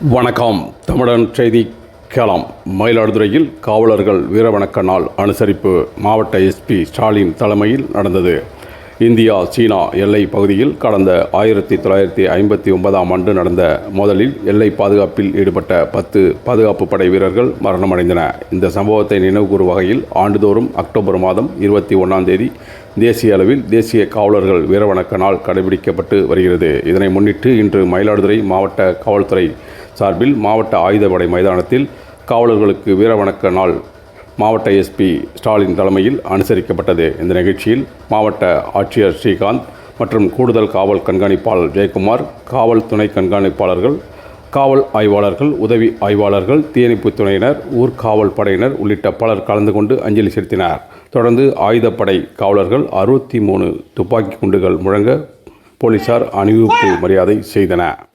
வணக்கம். தமிழன் செய்தி கேளாம். மயிலாடுதுறையில் காவலர்கள் வீரவணக்க நாள் அனுசரிப்பு மாவட்ட எஸ்பி ஸ்டாலின் தலைமையில் நடந்தது. இந்தியா சீனா எல்லை பகுதியில் கடந்த ஆயிரத்தி தொள்ளாயிரத்தி ஐம்பத்தி ஒன்பதாம் ஆண்டு நடந்த மோதலில் எல்லை பாதுகாப்பில் ஈடுபட்ட பத்து பாதுகாப்பு படை வீரர்கள் மரணமடைந்தன. இந்த சம்பவத்தை நினைவுகூறும் வகையில் ஆண்டுதோறும் அக்டோபர் மாதம் இருபத்தி ஒன்றாம் தேதி தேசிய அளவில் தேசிய காவலர்கள் வீரவணக்க நாள் கடைபிடிக்கப்பட்டு வருகிறது. இதனை முன்னிட்டு இன்று மயிலாடுதுறை மாவட்ட காவல்துறை சார்பில் மாவட்ட ஆயுதப்படை மைதானத்தில் காவலர்களுக்கு வீரவணக்க நாள். மாவட்ட எஸ்பி ஸ்டாலின் தலைமையில் அனுசரிக்கப்பட்டது. இந்த நிகழ்ச்சியில் மாவட்ட ஆட்சியர் ஸ்ரீகாந்த் மற்றும் கூடுதல் காவல் கண்காணிப்பாளர் ஜெயக்குமார் காவல் துணை கண்காணிப்பாளர்கள் காவல் ஆய்வாளர்கள் உதவி ஆய்வாளர்கள் தீயணைப்பு துறையினர் ஊர்காவல் படையினர் உள்ளிட்ட பலர் கலந்து கொண்டு அஞ்சலி செலுத்தினர். தொடர்ந்து ஆயுதப்படை காவலர்கள் அறுபத்தி மூணு துப்பாக்கி குண்டுகள் முழங்க போலீசார் அணிவிப்பு மரியாதை செய்தனர்.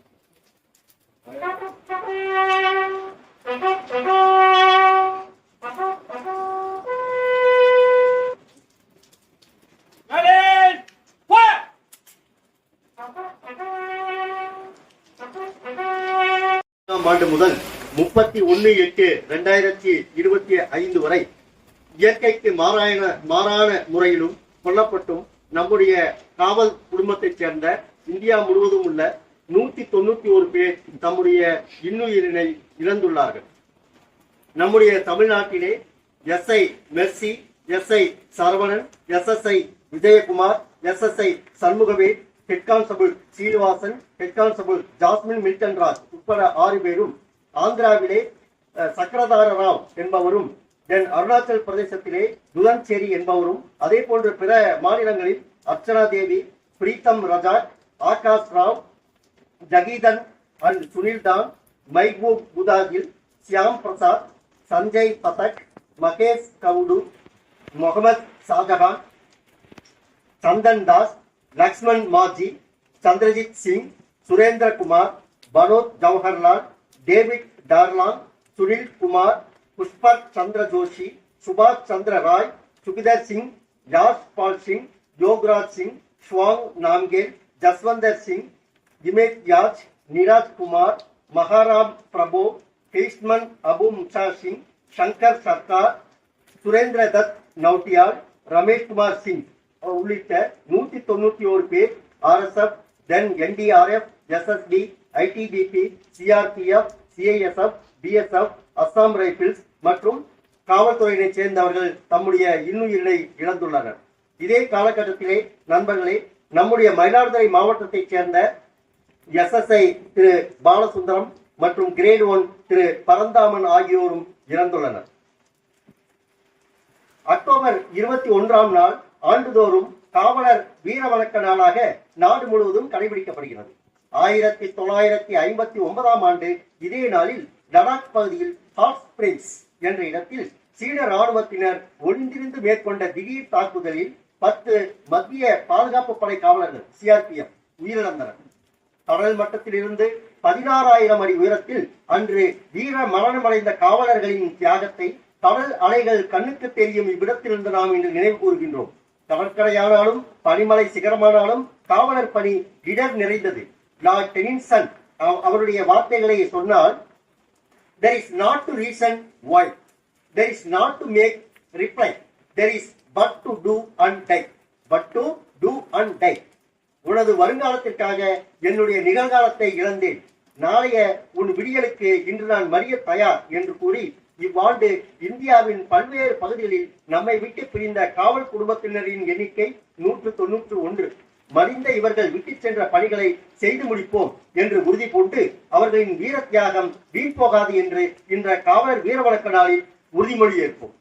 ஆறாம் ஆண்டு முதல் முப்பத்தி ஒன்னு எட்டு ரெண்டாயிரத்தி இருபத்தி ஐந்து வரை இயற்கைக்கு மாறான மாறான முறையிலும் கொல்லப்பட்டும் நம்முடைய காவல் குடும்பத்தைச் சேர்ந்த இந்தியா முழுவதும் உள்ள நூத்தி தொண்ணூத்தி ஒரு பேர் தம்முடைய இன்னுயிரினை இழந்துள்ளார்கள். நம்முடைய தமிழ்நாட்டிலே SI Mercy SI Saravanan SSI Vijayakumar SSI Shanmugavel head constable Srinivasan head constable Jasmine Milton Raj உட்பட ஆறு பேரும் ஆந்திராவிலே சக்கரதார ராவ் என்பவரும் தென் அருணாச்சல் பிரதேசத்திலே துலன்சேரி என்பவரும் அதே போன்று பிற மாநிலங்களில் அர்ச்சனா தேவி பிரீத்தம் ரஜாக் ஆகாஷ் ராவ் ஜகீதன் அண்ட் சுனில் தான் மைபூப் புதாகில் சியாம் பிரசாத் சஞ்சய் பதக் மகேஷ் கவுடு முகமது ஷாஜகான் சந்தன் தாஸ் லக்ஷ்மண் மாஜி சந்திரஜித் சிங் சுரேந்திரகுமார் பனோத் ஜவஹர்லால் டேவிட் டார்லான் சுனில் குமார் புஷ்பர் சந்திர ஜோஷி சுபாஷ் சந்திர ராய் சுகிதர் சிங் யாஷ் பால் சிங் யோகராஜ் சிங் ஷுவாங் நாம்கேல் ஜஸ்வந்தர் சிங் இமேஜ் யாஜ் நிராஜ் குமார் மகாராம் பிரபு கிருஷ்மன் அபு முசா சிங் சங்கர் சர்கார் சுரேந்திர தத் நௌட்டியால் ரமேஷ் குமார் சிங். உள்ளிட்ட நூத்தி தொண்ணூத்தி ஒரு பேர் ஆர்எஸ்எஃப் தென் NDRF SSD ITBP CRPF CISF BSF Assam rifles மற்றும் காவல்துறையினைச் சேர்ந்தவர்கள் தம்முடைய இன்னுயிரை இழந்துள்ளனர். இதே காலகட்டத்திலே நண்பர்களே நம்முடைய மயிலாடுதுறை மாவட்டத்தைச் சேர்ந்த எஸ்எஸ்ஐ திரு பாலசுந்தரம் மற்றும் கிரேட் ஒன் திரு பரந்தாமன் ஆகியோரும் இறந்துள்ளனர். அக்டோபர் இருபத்தி ஒன்றாம் நாள் ஆண்டுதோறும் காவலர் வீர வணக்க நாளாக நாடு முழுவதும் கடைபிடிக்கப்படுகிறது. ஆயிரத்தி தொள்ளாயிரத்தி ஐம்பத்தி ஒன்பதாம் ஆண்டு இதே நாளில் லடாக் பகுதியில் ஹாட் ஸ்பிரிங்ஸ் என்ற இடத்தில் சீன ராணுவத்தினர் ஒன்றிருந்து மேற்கொண்ட திடீர் தாக்குதலில் பத்து மத்திய பாதுகாப்பு படை காவலர்கள் சிஆர்பிஎஃப் உயிரிழந்தனர். கடல் மட்டத்திலிருந்து பதினாறாயிரம் அடி உயரத்தில் அன்று வீர மரணமடைந்த காவலர்களின் தியாகத்தை கடல் அலைகள் கண்ணுக்கு தெரியும் இவ்விடத்திலிருந்து நாம் இன்று நினைவு கூறுகின்றோம். கடற்கரையானாலும் பனிமலை சிகரமானாலும் காவலர் பணி இடர் நிறைந்தது. லார்ட் டெனின்சன் அவருடைய வார்த்தைகளை சொன்னால் there is not to reason why there is not to make reply there is but to do and die but to do and die உனது வருங்காலத்திற்காக என்னுடைய நிகழ்காலத்தை இழந்தேன். நாளைய உன் விடியலுக்கு இன்று நான் மறிய தயார் என்று கூறி இவ்வாண்டு இந்தியாவின் பல்வேறு பகுதிகளில் நம்மை விட்டு பிரிந்த காவல் குடும்பத்தினரின் எண்ணிக்கை நூற்று தொன்னூற்று ஒன்று. மறிந்த இவர்கள் விட்டுச் சென்ற பணிகளை செய்து முடிப்போம் என்று உறுதி பூண்டு அவர்களின் வீர தியாகம் வீண் போகாது என்று இன்ற காவலர் வீரவழக்க நாளில் உறுதிமொழி ஏற்போம்.